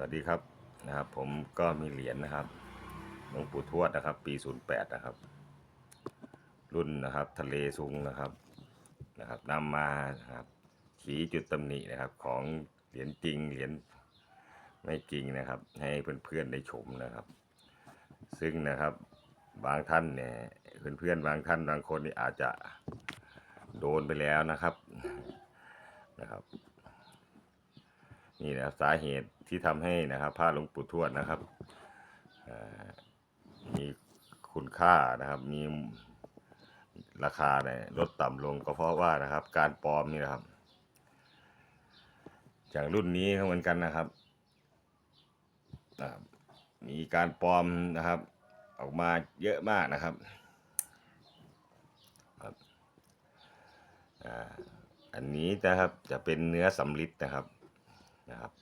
สวัสดีครับนะครับ ผมก็มีเหรียญนะครับหลวงปู่ทวดนะครับ ปี 08 นะครับ รุ่นนะครับ ทะเลซุงนะครับนะครับนำมานะครับชี้จุดตำหนินะครับ ของเหรียญจริงเหรียญไม่จริงนะครับ ให้เพื่อนๆได้ชมนะครับ ซึ่งนะครับบางท่านเนี่ยเพื่อนๆบางท่านบางคนนี่อาจจะโดนไปแล้วนะครับนะครับ นี่นะครับสาเหตุที่ทำให้นะครับผ้าหลวงปู่ทวดนะครับมีคุณค่านะครับมีราคาเนี่ยลดต่ำลงก็เพราะว่านะครับ การปลอมนี่นะครับอย่างรุ่นนี้เหมือนกันนะครับมีการปลอมนะครับ ออกมาเยอะมากนะครับอันนี้นะครับจะเป็นเนื้อสำลิดนะครับ นะครับ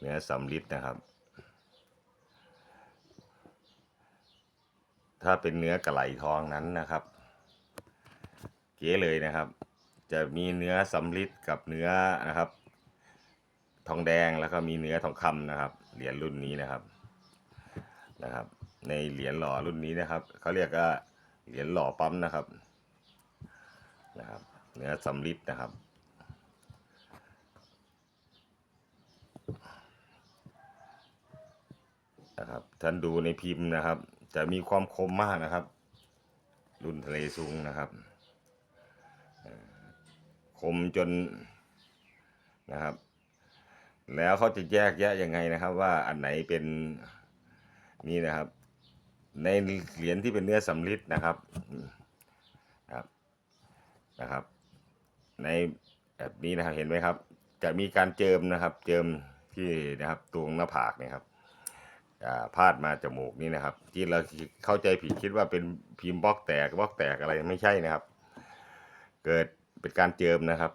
เนื้อสำลิดนะครับ ถ้าเป็นเนื้อกระไหลทองนั้นนะครับ เก๋เลยนะครับ จะมีเนื้อสำลิดกับเนื้อนะครับ ทองแดงแล้วก็มีเนื้อทองคำนะครับ เหรียญรุ่นนี้นะครับนะครับ ในเหรียญหล่อรุ่นนี้นะครับเขาเรียกว่าเหรียญหล่อปั๊มนะครับนะครับ เนื้อสำลิดนะครับ นะครับ ท่านดูในพิมพ์นะครับ จะมีความคมมากนะครับ รุ่นทะเลซุงนะครับคมจนนะครับ แล้วเขาจะแยกแยะยังไงนะครับ ว่าอันไหนเป็นนี่นะครับ ในเหรียญที่เป็นเนื้อสำลิดนะครับนะครับนะครับ ในแบบนี้นะครับเห็นไหมครับ จะมีการเจิมนะครับ เจิมที่นะครับตรงหน้าผากเนี่ยครับ พาดมาจมูกนี่นะครับ ที่เราเข้าใจผิดคิดว่าเป็นพิมพ์บล็อกแตกบล็อกแตกอะไรไม่ใช่นะครับ เกิดเป็นการเจิมนะครับ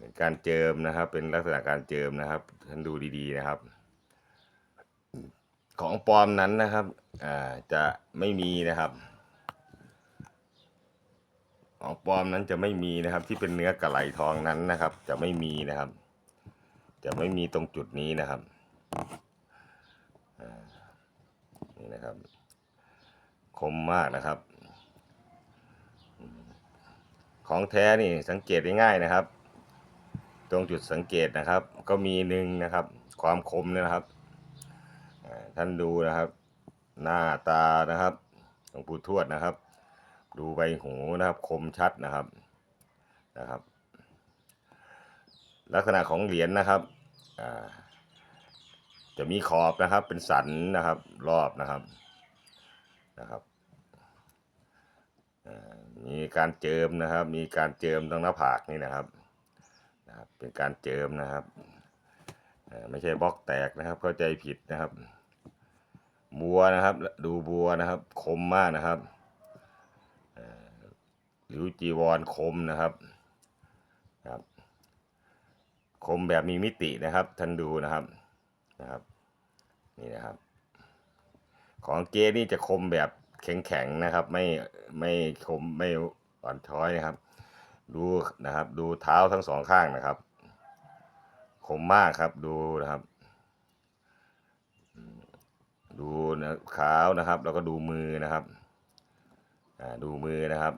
เป็นการเจิมนะครับ เป็นลักษณะการเจิมนะครับท่านดูดีๆนะครับ ของปลอมนั้นนะครับจะไม่มีนะครับ ของปลอมนั้นจะไม่มีนะครับ ที่เป็นเนื้อกระไหลทองนั้นนะครับ จะไม่มีนะครับ จะไม่มีตรงจุดนี้นะครับ นี่นะครับ คมมากนะครับ ของแท้นี่สังเกตได้ง่ายนะครับ ตรงจุดสังเกตนะครับ ก็มีหนึ่งนะครับ ความคมนี่นะครับท่านดูนะครับ หน้าตานะครับหลวงปู่ทวดนะครับ ดูใบหูนะครับ คมชัดนะครับนะครับ ลักษณะของเหรียญนะครับอ่า จะมีขอบนะครับ เป็นสันนะครับ รอบนะครับนะครับมีการเจิมนะครับ มีการเจิมตรงหน้าผากนี่นะครับนะครับ เป็นการเจิมนะครับไม่ใช่บล็อกแตกนะครับ เข้าใจผิดนะครับ บัวนะครับ ดูบัวนะครับ คมมากนะครับหรือจีวรคมนะครับครับ คมแบบมีมิตินะครับท่านดูนะครับนะครับ นี่นะครับ ของเจนี่จะคมแบบแข็งๆนะครับ ไม่ไม่คมไม่อ่อนช้อยนะครับ ดูนะครับ ดูเท้าทั้งสองข้างนะครับ คมมากครับดูนะครับ ดูนะเท้านะครับ แล้วก็ดูมือนะครับดูมือนะครับ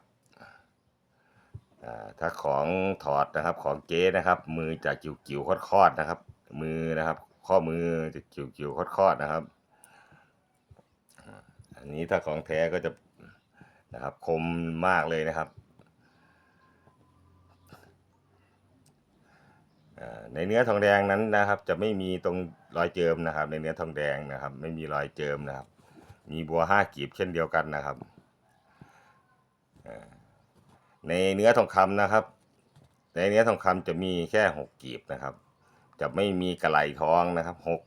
ถ้าของถอดนะครับของเจ๊นะครับ มือจะจิ๋วๆคอดๆนะครับ มือนะครับ ข้อมือจะจิ๋วๆคอดๆนะครับ อันนี้ถ้าของแท้ก็จะนะครับคมมากเลยนะครับในเนื้อทองแดงนั้นนะครับ จะไม่มีตรงรอยเจิมนะครับ ในเนื้อทองแดงนะครับ ไม่มีรอยเจิมนะครับ มีบัวห้ากีบเช่นเดียวกันนะครับในเนื้อทองคำนะครับ ในเนื้อทองคำจะมีแค่หกกีบนะครับ จะไม่มีกระไหลทองนะครับหก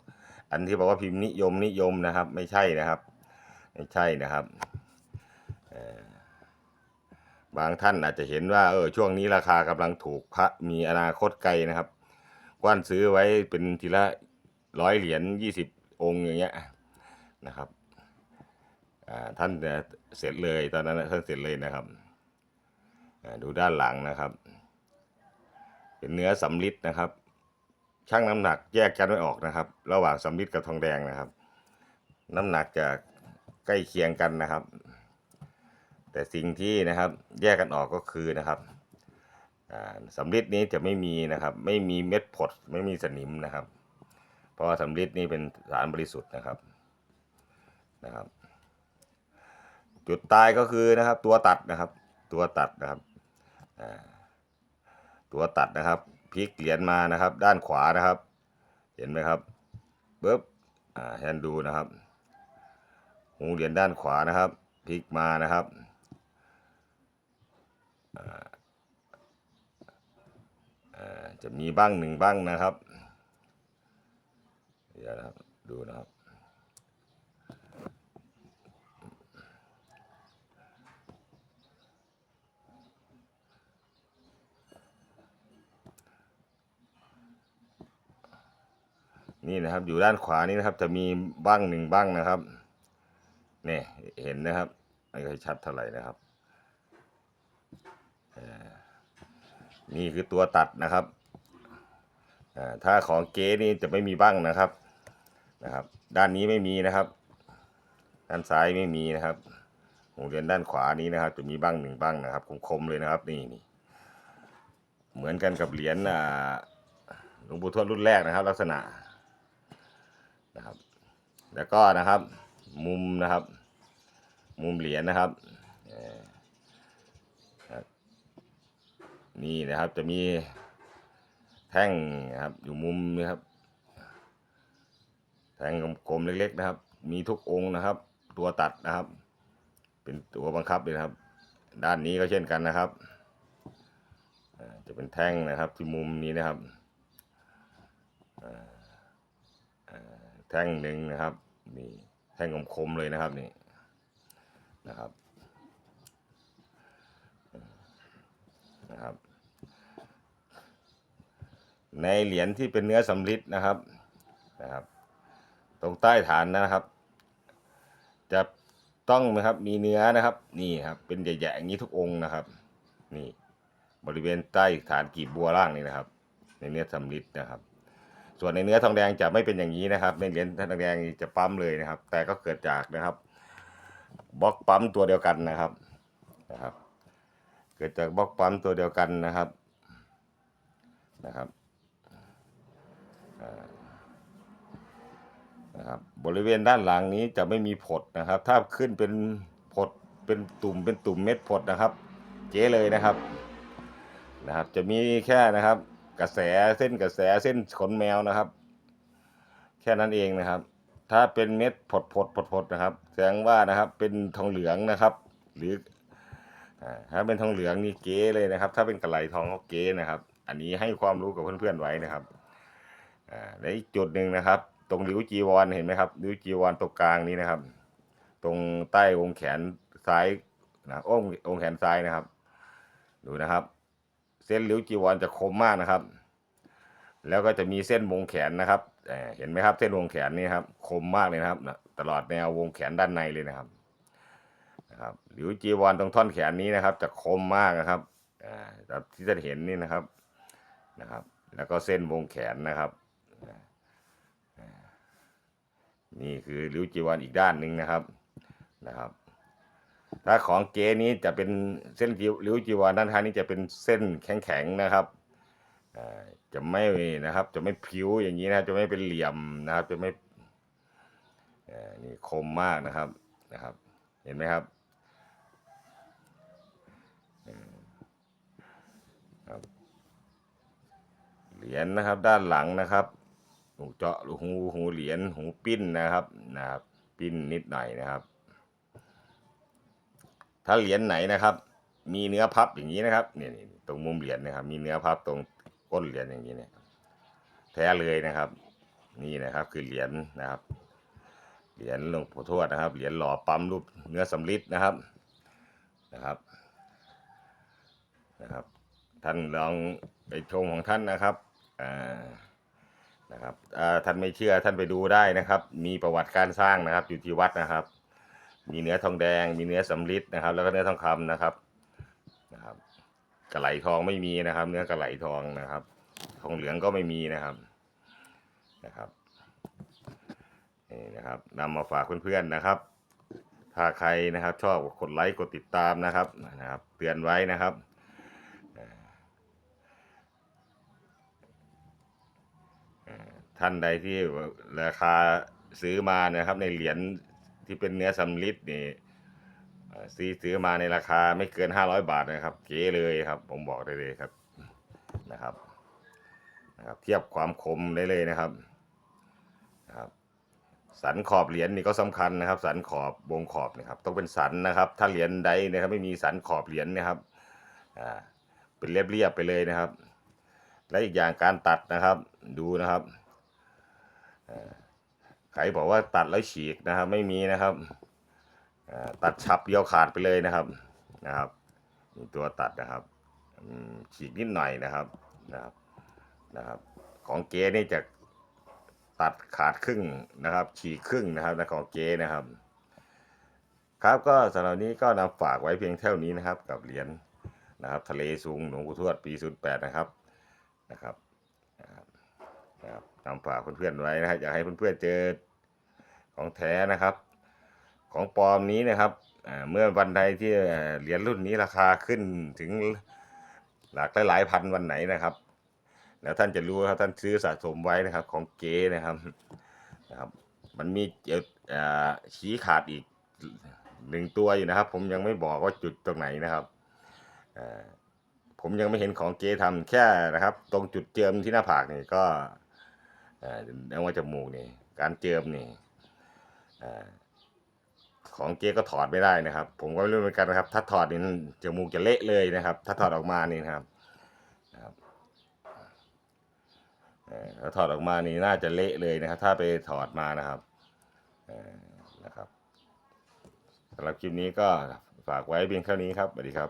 อันที่บอกว่าพิมพ์นิยมนิยมนะครับ ไม่ใช่นะครับ ไม่ใช่นะครับบางท่านอาจจะเห็นว่าเออช่วงนี้ราคากำลังถูกพระมีอนาคตไกลนะครับกว้านซื้อไว้เป็นทีละร้อยเหรียญยี่สิบองค์อย่างเงี้ยนะครับท่านเสร็จเลยตอนนั้นท่านเสร็จเลยนะครับดูด้านหลังนะครับ เป็นเนื้อสำลิดนะครับ ชั่งน้ำหนักแยกกันไม่ออกนะครับ ระหว่างสำริดกับทองแดงนะครับ น้ำหนักจะใกล้เคียงกันนะครับ แต่สิ่งที่นะครับแยกกันออกก็คือนะครับสำริดนี้จะไม่มีนะครับ ไม่มีเม็ดผดไม่มีสนิมนะครับ เพราะว่าสำริดนี้เป็นสารบริสุทธิ์นะครับนะครับ จุดตายก็คือนะครับ ตัวตัดนะครับ ตัวตัดนะครับตัวตัดนะครับ พลิกเหรียญมานะครับ ด้านขวานะครับ เห็นไหมครับปึ๊บอ่าแฮนดูนะครับหูเหรียญด้านขวานะครับพลิกมานะครับจะมีบ้างหนึ่งบ้างนะครับเดี๋ยวนะครับดูนะครับ นี่นะครับ อยู่ด้านขวานี่นะครับ จะมีบ้างหนึ่งบ้างนะครับนี่เห็นนะครับไม่ค่อยชัดเท่าไหร่นะครับนี่คือตัวตัดนะครับถ้าของเก๊นี่จะไม่มีบ้างนะครับนะครับ ด้านนี้ไม่มีนะครับ ด้านซ้ายไม่มีนะครับหูเหรียญด้านขวานี้นะครับ จะมีบ้างหนึ่งบ้างนะครับคมๆเลยนะครับนี่นี่เหมือนกันกับเหรียญหลวงปู่ทวดรุ่นแรกนะครับ ลักษณะ นะครับ แล้วก็นะครับ มุมนะครับ มุมเหรียญนะครับนี่นะครับจะมีแท่งนะครับอยู่มุมนี้ครับ แท่งกลมๆเล็ก ๆ นะครับ มีทุกองค์นะครับ ตัวตัดนะครับ เป็นตัวบังคับเลยนะครับ ด้านนี้ก็เช่นกันนะครับจะเป็นแท่งนะครับที่มุมนี้นะครับ แท่งหนึ่งนะครับนี่แท่งคมๆเลยนะครับนี่นะครับนะครับ ในเหรียญที่เป็นเนื้อสำริดนะครับนะครับ ตรงใต้ฐานนะครับ จะต้องนะครับมีเนื้อนะครับนี่ครับเป็นใหญ่ๆอย่างนี้ทุกองค์นะครับนี่บริเวณใต้ฐานกีบบัวล่างนี่นะครับ ในเนื้อสำริดนะครับ ส่วนในเนื้อทองแดงจะไม่เป็นอย่างนี้นะครับในเหรียญทองแดงจะปั๊มเลยนะครับ แต่ก็เกิดจากนะครับบล็อกปั๊มตัวเดียวกันนะครับนะครับ เกิดจากบล็อกปั๊มตัวเดียวกันนะครับนะครับนะครับบริเวณด้านหลังนี้จะไม่มีผดนะครับ ถ้าขึ้นเป็นผดเป็นตุ่มเป็นตุ่มเม็ดผดนะครับ เจ๊เลยนะครับนะครับ จะมีแค่นะครับ กระแสเส้นกระแสเส้นขนแมวนะครับ แค่นั้นเองนะครับ ถ้าเป็นเม็ดผดผดผดผดนะครับแสดงว่านะครับ เป็นทองเหลืองนะครับ หรือถ้าเป็นทองเหลืองนี่เก๋เลยนะครับ ถ้าเป็นกระไหลทองก็เก๋นะครับ อันนี้ให้ความรู้กับเพื่อนๆไว้นะครับอ่าในจุดหนึ่งนะครับ ตรงริ้วจีวรเห็นไหมครับริ้วจีวรตรงกลางนี้นะครับ ตรงใต้องคแขนซ้ายนะององคแขนซ้ายนะครับ ดูนะครับ เส้นริ้วจีวรจะคมมากนะครับ แล้วก็จะมีเส้นวงแขนนะครับเห็นไหมครับ เส้นวงแขนนี่ครับคมมากเลยนะครับ ตลอดแนววงแขนด้านในเลยนะครับนะครับหริ้วจีวรตรงท่อนแขนนี้นะครับ จะคมมากนะครับแบบที่จะเห็นนี่นะครับนะครับ แล้วก็เส้นวงแขนนะครับ นี่คือริ้วจีวรอีกด้านหนึ่งนะครับนะครับ ถ้าของเก๋นี้จะเป็นเส้นริ้วจีวรด้านท้ายนี้จะเป็นเส้นแข็งๆนะครับจะไม่นะครับ จะไม่ผิวอย่างนี้นะจะไม่เป็นเหลี่ยมนะครับ จะไม่นี่คมมากนะครับนะครับ เห็นไหมครับอืมครับเหรียญนะครับ ด้านหลังนะครับหูเจาะหูหูเหรียญหูปิ้นนะครับนะครับ ปิ้นนิดหน่อยนะครับ ถ้าเหรียญไหนนะครับ มีเนื้อพับอย่างนี้นะครับเนี่ยตรงมุมเหรียญนะครับ มีเนื้อพับตรงก้นเหรียญอย่างนี้เนี่ยแท้เลยนะครับ นี่นะครับคือเหรียญนะครับ เหรียญหลวงปู่ทวดนะครับ เหรียญหล่อปั๊มรูปเนื้อสำริดนะครับนะครับนะครับ ท่านลองไปชมของท่านนะครับอ่านะครับท่านไม่เชื่อท่านไปดูได้นะครับ มีประวัติการสร้างนะครับอยู่ที่วัดนะครับ มีเนื้อทองแดง มีเนื้อสำริดนะครับ แล้วก็เนื้อทองคำนะครับนะครับกระไหลทองไม่มีนะครับ เนื้อกระไหลทองนะครับ ทองเหลืองก็ไม่มีนะครับนะครับนี่นะครับนำมาฝากเพื่อนๆนะครับ ถ้าใครนะครับชอบกดไลค์กดติดตามนะครับนะครับ เตือนไว้นะครับท่านใดที่ราคาซื้อมานะครับในเหรียญ ที่เป็นเนื้อสำลิดนี่ซื้อซื้อมาในราคาไม่เกิน500บาทนะครับ เก๋เลยครับ ผมบอกได้เลยครับนะครับนะครับ เทียบความคมได้เลยนะครับนะครับ สันขอบเหรียญนี่ก็สำคัญนะครับ สันขอบวงขอบนะครับ ต้องเป็นสันนะครับ ถ้าเหรียญใดนะครับ ไม่มีสันขอบเหรียญนะครับอ่าเป็นเรียบๆไปเลยนะครับ และอีกอย่างการตัดนะครับ ดูนะครับอ่า ใครบอกว่าตัดแล้วฉีกนะครับ ไม่มีนะครับตัดฉับเดียวขาดไปเลยนะครับนะครับมีตัวตัดนะครับฉีกนิดหน่อยนะครับนะครับนะครับ ของเก๋นี่จะตัดขาดครึ่งนะครับ ฉีกครึ่งนะครับนะของเจนะครับ ครับก็สำหรับนี้ก็นำฝากไว้เพียงเท่านี้นะครับ กับเหรียญนะครับ ทะเลสูงหลวงปู่ทวดปี 08 นะครับนะครับนะครับ นำฝากเพื่อนๆไว้นะครับอยากให้เพื่อนๆเจอของแท้นะครับ ของปลอมนี้นะครับเมื่อวันใดที่เหรียญรุ่นนี้ราคาขึ้นถึงหลักหลายพันวันไหนนะครับ แล้วท่านจะรู้ครับท่านซื้อสะสมไว้นะครับ ของเก๋นะครับนะครับ มันมีเออชี้ขาดอีกหนึ่งตัวอยู่นะครับ ผมยังไม่บอกว่าจุดตรงไหนนะครับผมยังไม่เห็นของเก๋ทำแค่นะครับ ตรงจุดเจิมที่หน้าผากนี่ก็ เอ่อว่าจมูกนี่การเจิมนี่ของเก๊ก็ถอดไม่ได้นะครับ ผมก็ไม่รู้เหมือนกันนะครับ ถ้าถอดนี่จมูกจะเละเลยนะครับ ถ้าถอดออกมานี่นะครับถ้าถอดออกมานี่น่าจะเละเลยนะครับ ถ้าไปถอดมานะครับนะครับสำหรับคลิปนี้ก็ฝากไว้เพียงเท่านี้ครับสวัสดีครับ